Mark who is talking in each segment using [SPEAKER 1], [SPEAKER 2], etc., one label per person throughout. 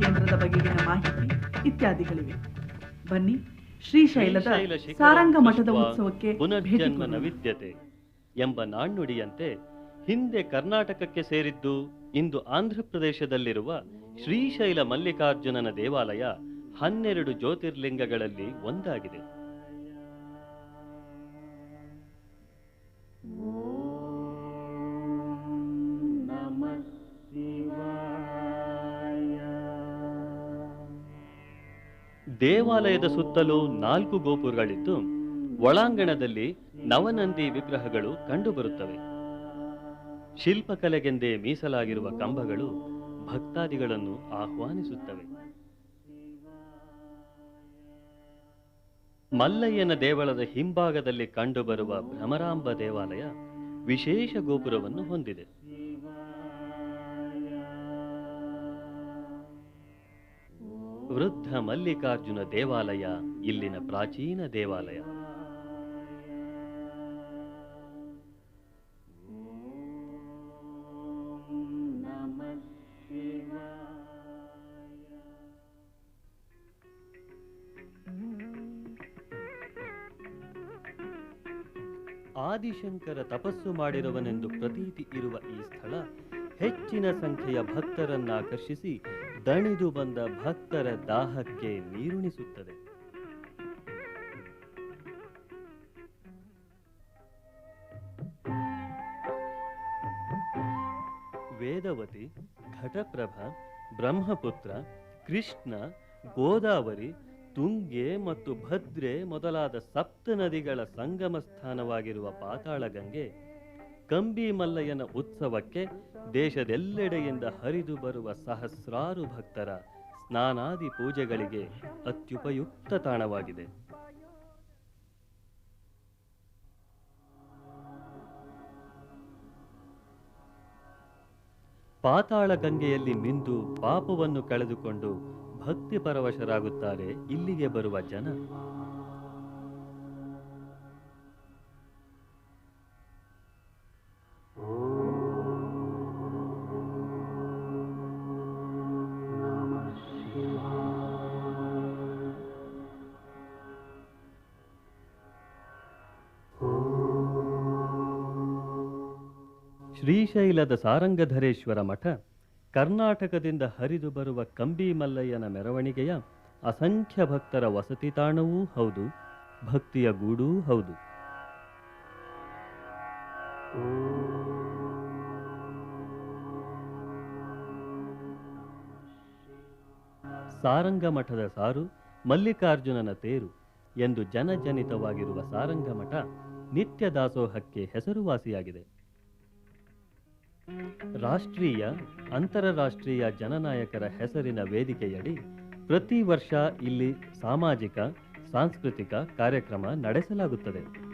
[SPEAKER 1] ಕೇಂದ್ರದ ಬಗೆಗಿನ ಮಾಹಿತಿ ಇತ್ಯಾದಿಗಳಿವೆ. ಬನ್ನಿ ಶ್ರೀಶೈಲದ ಸಾರಂಗ ಮಠದ ಉತ್ಸವಕ್ಕೆ ಭೇಟಿ
[SPEAKER 2] ಪುನರ್ಜನ್ಮ ನವಿದ್ಯತೆ ಎಂಬ ನಾಣ್ಣುಡಿಯಂತೆ ಹಿಂದೆ ಕರ್ನಾಟಕಕ್ಕೆ ಸೇರಿದ್ದು ಇಂದು ಆಂಧ್ರಪ್ರದೇಶದಲ್ಲಿರುವ ಶ್ರೀಶೈಲ ಮಲ್ಲಿಕಾರ್ಜುನನ ದೇವಾಲಯ ಹನ್ನೆರಡು ಜ್ಯೋತಿರ್ಲಿಂಗಗಳಲ್ಲಿ ಒಂದಾಗಿದೆ. ದೇವಾಲಯದ ಸುತ್ತಲೂ ನಾಲ್ಕು ಗೋಪುರಗಳಿದ್ದು, ಒಳಾಂಗಣದಲ್ಲಿ ನವನಂದಿ ವಿಗ್ರಹಗಳು ಕಂಡುಬರುತ್ತವೆ. ಶಿಲ್ಪಕಲೆಗೆಂದೇ ಮೀಸಲಾಗಿರುವ ಕಂಬಗಳು ಭಕ್ತಾದಿಗಳನ್ನು ಆಹ್ವಾನಿಸುತ್ತವೆ. ಮಲ್ಲಯ್ಯನ ದೇವಳದ ಹಿಂಭಾಗದಲ್ಲಿ ಕಂಡುಬರುವ ಭ್ರಮರಾಂಬ ದೇವಾಲಯ ವಿಶೇಷ ಗೋಪುರವನ್ನು ಹೊಂದಿದೆ. ವೃದ್ಧ ಮಲ್ಲಿಕಾರ್ಜುನ ದೇವಾಲಯ, ಇಲ್ಲಿನ ಪ್ರಾಚೀನ ದೇವಾಲಯ. ಆದಿಶಂಕರ ತಪಸ್ಸು ಮಾಡಿರುವನೆಂದು ಪ್ರತೀತಿ ಇರುವ ಈ ಸ್ಥಳ ಹೆಚ್ಚಿನ ಸಂಖ್ಯೆಯ ಭಕ್ತರನ್ನಾಕರ್ಷಿಸಿ ದಣಿದು ಬಂದ ಭಕ್ತರ ದಾಹಕ್ಕೆ ನೀರುಣಿಸುತ್ತದೆ. ವೇದವತಿ, ಘಟಪ್ರಭ, ಬ್ರಹ್ಮಪುತ್ರ, ಕೃಷ್ಣ, ಗೋದಾವರಿ, ತುಂಗೆ ಮತ್ತು ಭದ್ರೆ ಮೊದಲಾದ ಸಪ್ತ ನದಿಗಳ ಸಂಗಮ ಸ್ಥಾನವಾಗಿರುವ ಪಾತಾಳಗಂಗೆ ಕಂಬಿ ಮಲ್ಲಯ್ಯನ ಉತ್ಸವಕ್ಕೆ ದೇಶದೆಲ್ಲೆಡೆಯಿಂದ ಹರಿದು ಬರುವ ಸಹಸ್ರಾರು ಭಕ್ತರ ಸ್ನಾನಾದಿ ಪೂಜೆಗಳಿಗೆ ಅತ್ಯುಪಯುಕ್ತ ತಾಣವಾಗಿದೆ. ಪಾತಾಳ ಗಂಗೆಯಲ್ಲಿ ಮಿಂದು ಪಾಪವನ್ನು ಕಳೆದುಕೊಂಡು ಭಕ್ತಿ ಪರವಶರಾಗುತ್ತಾರೆ ಇಲ್ಲಿಗೆ ಬರುವ ಜನ. ಶ್ರೀಶೈಲದ ಸಾರಂಗಧರೇಶ್ವರ ಮಠ ಕರ್ನಾಟಕದಿಂದ ಹರಿದು ಬರುವ ಕಂಬಿ ಮಲ್ಲಯ್ಯನ ಮೆರವಣಿಗೆಯ ಅಸಂಖ್ಯ ಭಕ್ತರ ವಸತಿ ತಾಣವೂ ಹೌದು, ಭಕ್ತಿಯ ಗೂಡೂ ಹೌದು. ಸಾರಂಗ ಮಠದ ಸಾರು ಮಲ್ಲಿಕಾರ್ಜುನನ ತೇರು ಎಂದು ಜನಜನಿತವಾಗಿರುವ ಸಾರಂಗ ಮಠ ನಿತ್ಯ ದಾಸೋಹಕ್ಕೆ ಹೆಸರುವಾಸಿಯಾಗಿದೆ. ರಾಷ್ಟ್ರೀಯ, ಅಂತಾರಾಷ್ಟ್ರೀಯ ಜನನಾಯಕರ ಹೆಸರಿನ ವೇದಿಕೆಯಡಿ ಪ್ರತಿ ವರ್ಷ ಇಲ್ಲಿ ಸಾಮಾಜಿಕ, ಸಾಂಸ್ಕೃತಿಕ ಕಾರ್ಯಕ್ರಮ ನಡೆಸಲಾಗುತ್ತದೆ.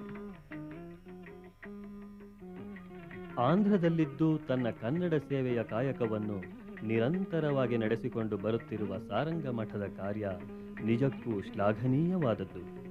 [SPEAKER 2] ಆಂಧ್ರದಲ್ಲಿದ್ದು ತನ್ನ ಕನ್ನಡ ಸೇವೆಯ ಕಾಯಕವನ್ನು ನಿರಂತರವಾಗಿ ನಡೆಸಿಕೊಂಡು ಬರುತ್ತಿರುವ ಸಾರಂಗ ಮಠದ ಕಾರ್ಯ ನಿಜಕ್ಕೂ ಶ್ಲಾಘನೀಯವಾದದ್ದು.